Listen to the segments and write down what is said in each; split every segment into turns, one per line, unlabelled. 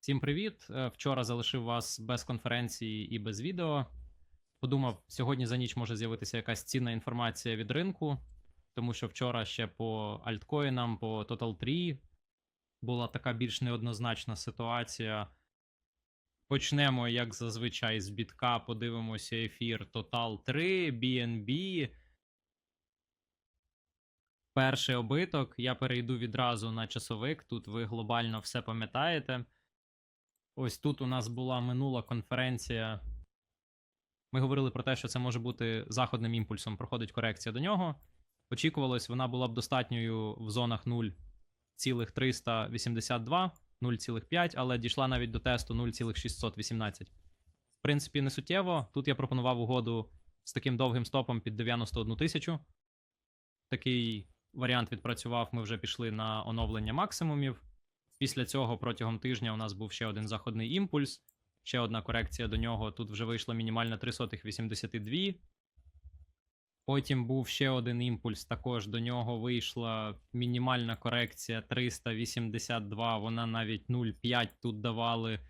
Всім привіт! Е, Вчора залишив вас без конференції і без відео. Подумав, сьогодні за ніч може з'явитися якась цінна інформація від ринку, тому що вчора ще по альткоїнам, по Total 3 була така більш неоднозначна ситуація. Почнемо, як зазвичай, з бітка, подивимося ефір Total 3, BNB. Перший обиток. Я перейду відразу на часовик. Тут ви глобально все пам'ятаєте. Ось тут у нас була минула конференція. Ми говорили про те, що це може бути заходним імпульсом, проходить корекція до нього. Очікувалось, вона була б достатньою в зонах 0,382, 0,5, але дійшла навіть до тесту 0,618. В принципі, не суттєво. Тут я пропонував угоду з таким довгим стопом під 91 тисячу. Такий варіант відпрацював. Ми вже пішли на оновлення максимумів. Після цього протягом тижня у нас був ще один заходний імпульс, ще одна корекція до нього. Тут вже вийшла мінімальна 382. Потім був ще один імпульс. Також до нього вийшла мінімальна корекція 382. Вона навіть 0,5 тут давали.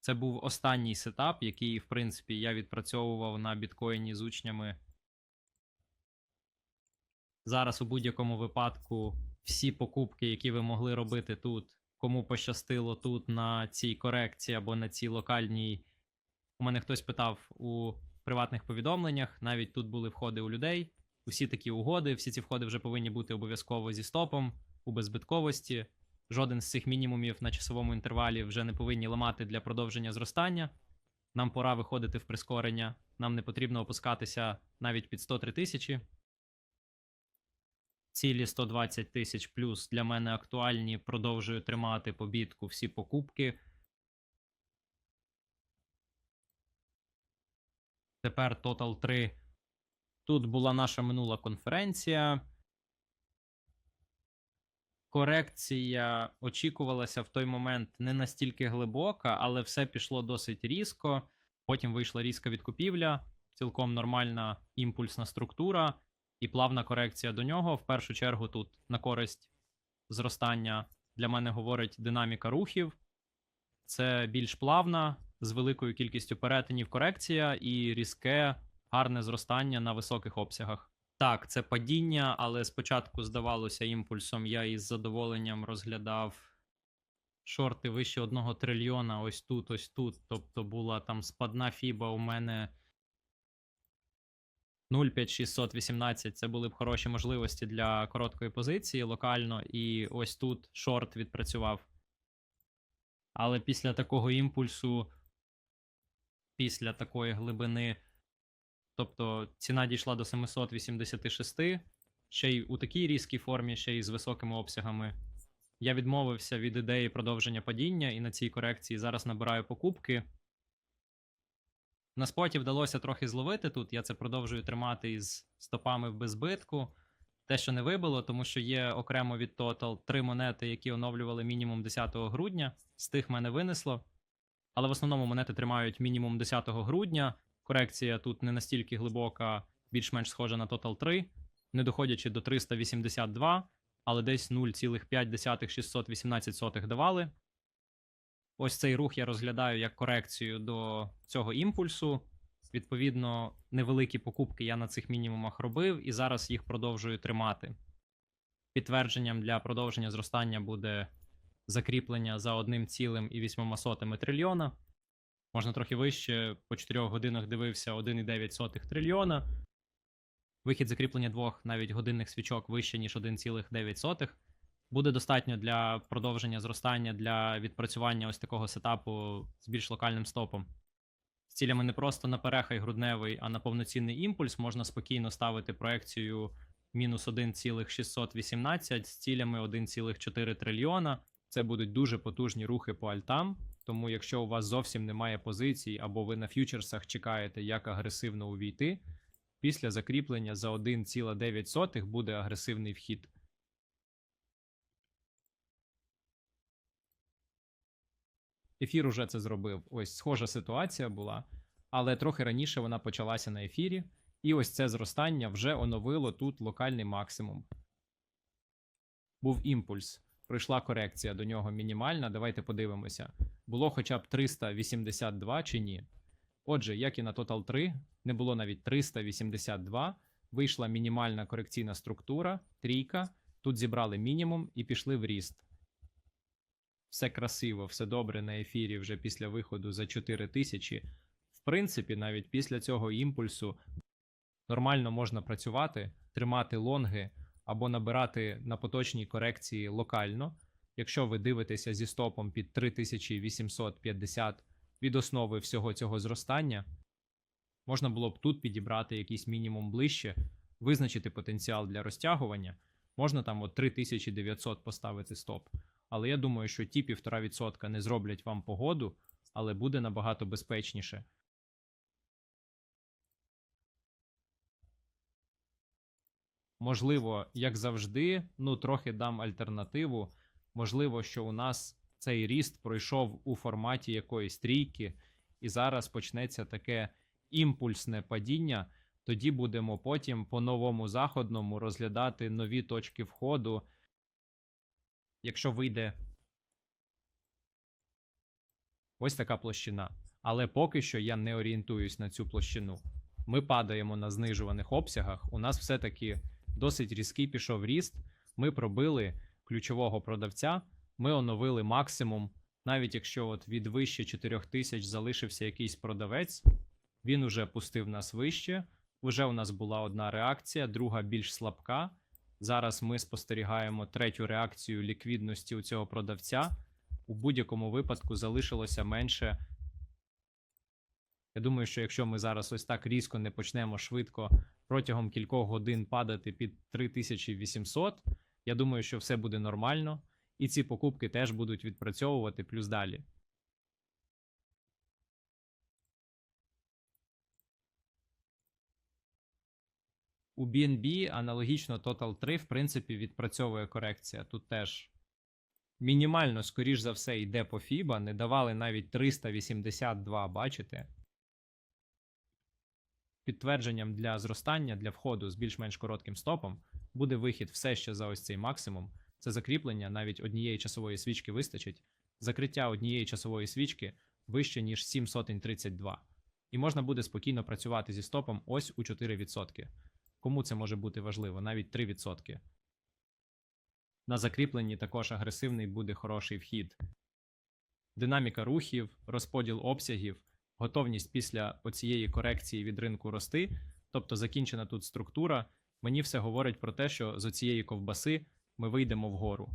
Це був останній сетап, який, в принципі, я відпрацьовував на біткоїні з учнями. Зараз у будь-якому випадку всі покупки, які ви могли робити тут, кому пощастило тут на цій корекції або на цій локальній. У мене хтось питав у приватних повідомленнях. Навіть тут були входи у людей. Усі такі угоди, всі ці входи вже повинні бути обов'язково зі стопом, у беззбитковості. Жоден з цих мінімумів на часовому інтервалі вже не повинні ламати для продовження зростання. Нам пора виходити в прискорення. Нам не потрібно опускатися навіть під 103 тисячі. Цілі 120 тисяч плюс для мене актуальні. Продовжую тримати побітку всі покупки. Тепер Total 3. Тут була наша минула конференція. Корекція очікувалася в той момент не настільки глибока, але все пішло досить різко. Потім вийшла різка відкупівля, цілком нормальна імпульсна структура і плавна корекція до нього. В першу чергу тут на користь зростання для мене говорить динаміка рухів. Це більш плавна, з великою кількістю перетинів корекція і різке, гарне зростання на високих обсягах. Так, це падіння, але спочатку здавалося імпульсом. Я із задоволенням розглядав шорти вище 1 трильйона, ось тут, ось тут. Тобто була там спадна фіба у мене 0,5618 це були б хороші можливості для короткої позиції локально, і ось тут шорт відпрацював. Але після такого імпульсу, після такої глибини, тобто ціна дійшла до 786, ще й у такій різкій формі, ще й з високими обсягами. Я відмовився від ідеї продовження падіння, і на цій корекції зараз набираю покупки. На споті вдалося трохи зловити тут. Я це продовжую тримати із стопами в безбитку. Те, що не вибило, тому що є окремо від Total три монети, які оновлювали мінімум 10 грудня. З тих мене винесло. Але в основному монети тримають мінімум 10 грудня. Корекція тут не настільки глибока, більш-менш схожа на Total 3, не доходячи до 382, але десь 0,5618 давали. Ось цей рух я розглядаю як корекцію до цього імпульсу. Відповідно, невеликі покупки я на цих мінімумах робив і зараз їх продовжую тримати. Підтвердженням для продовження зростання буде закріплення за 1,8 трильйона. Можна трохи вище, по 4 годинах дивився 1,9 трильйона. Вихід закріплення двох навіть годинних свічок вище, ніж 1,9 буде достатньо для продовження зростання для відпрацювання ось такого сетапу з більш локальним стопом. З цілями не просто на перехай грудневий, а на повноцінний імпульс можна спокійно ставити проекцію мінус 1,618 з цілями 1,4 трильйона. Це будуть дуже потужні рухи по альтам. Тому, якщо у вас зовсім немає позицій, або ви на фьючерсах чекаєте, як агресивно увійти, після закріплення за 1,9 буде агресивний вхід. Ефір уже це зробив. Ось схожа ситуація була, але трохи раніше вона почалася на ефірі, і ось це зростання вже оновило тут локальний максимум. Був імпульс пройшла корекція до нього мінімальна. Давайте подивимося. Було хоча б 382 чи ні. Отже, як і на Total 3, не було навіть 382. Вийшла мінімальна корекційна структура, трійка. Тут зібрали мінімум і пішли в ріст. Все красиво, все добре на ефірі вже після виходу за 4 тисячі. В принципі, навіть після цього імпульсу нормально можна працювати, тримати лонги або набирати на поточній корекції локально. Якщо ви дивитеся зі стопом під 3850 від основи всього цього зростання, можна було б тут підібрати якийсь мінімум ближче, визначити потенціал для розтягування. Можна там от 3900 поставити стоп. Але я думаю, що ті 1,5% не зроблять вам погоду, але буде набагато безпечніше. Можливо, як завжди, ну трохи дам альтернативу. Можливо, що у нас цей ріст пройшов у форматі якоїсь трійки, і зараз почнеться таке імпульсне падіння. Тоді будемо потім по новому заходному розглядати нові точки входу. Якщо вийде ось така площина. Але поки що я не орієнтуюсь на цю площину. Ми падаємо на знижуваних обсягах. У нас все-таки досить різкий пішов ріст. Ми пробили ключового продавця, ми оновили максимум. Навіть якщо от від вище 4000 залишився якийсь продавець, він уже пустив нас вище. Уже у нас була одна реакція, друга більш слабка. Зараз ми спостерігаємо третю реакцію ліквідності у цього продавця. У будь-якому випадку залишилося менше. Я думаю, що якщо ми зараз ось так різко не почнемо швидко протягом кількох годин падати під 3800, я думаю, що все буде нормально, і ці покупки теж будуть відпрацьовувати плюс далі. У BNB аналогічно Total 3, в принципі, відпрацьовує корекція. Тут теж мінімально, скоріш за все, йде по FIBA. Не давали навіть 382, бачите? Підтвердженням для зростання, для входу з більш-менш коротким стопом буде вихід все ще за ось цей максимум. Це закріплення навіть однієї часової свічки вистачить. Закриття однієї часової свічки вище, ніж 732. І можна буде спокійно працювати зі стопом ось у 4%. Кому це може бути важливо? Навіть 3%. На закріпленні також агресивний буде хороший вхід. Динаміка рухів, розподіл обсягів, готовність після оцієї корекції від ринку рости, тобто закінчена тут структура, мені все говорить про те, що з оцієї ковбаси ми вийдемо вгору.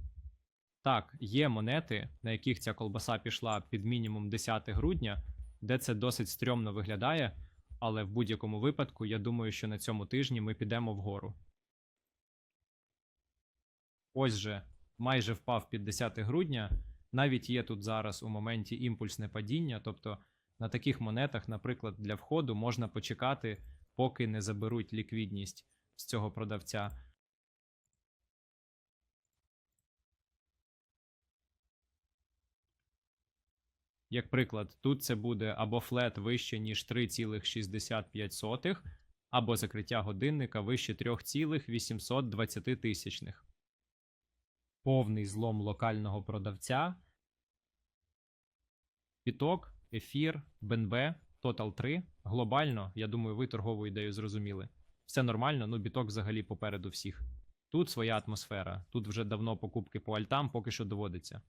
Так, є монети, на яких ця колбаса пішла під мінімум 10 грудня, де це досить стрьомно виглядає, але в будь-якому випадку я думаю, що на цьому тижні ми підемо вгору. Ось же майже впав під 10 грудня. Навіть є тут зараз у моменті імпульсне падіння. Тобто на таких монетах, наприклад, для входу можна почекати, поки не заберуть ліквідність з цього продавця. Як приклад, тут це буде або флет вище, ніж 3,65, або закриття годинника вище 3,820 тисячних. Повний злом локального продавця. Піток, ефір, БНБ, Total 3. Глобально, я думаю, ви торгову ідею зрозуміли. Все нормально, ну біток взагалі попереду всіх. Тут своя атмосфера. Тут вже давно покупки по альтам поки що доводиться.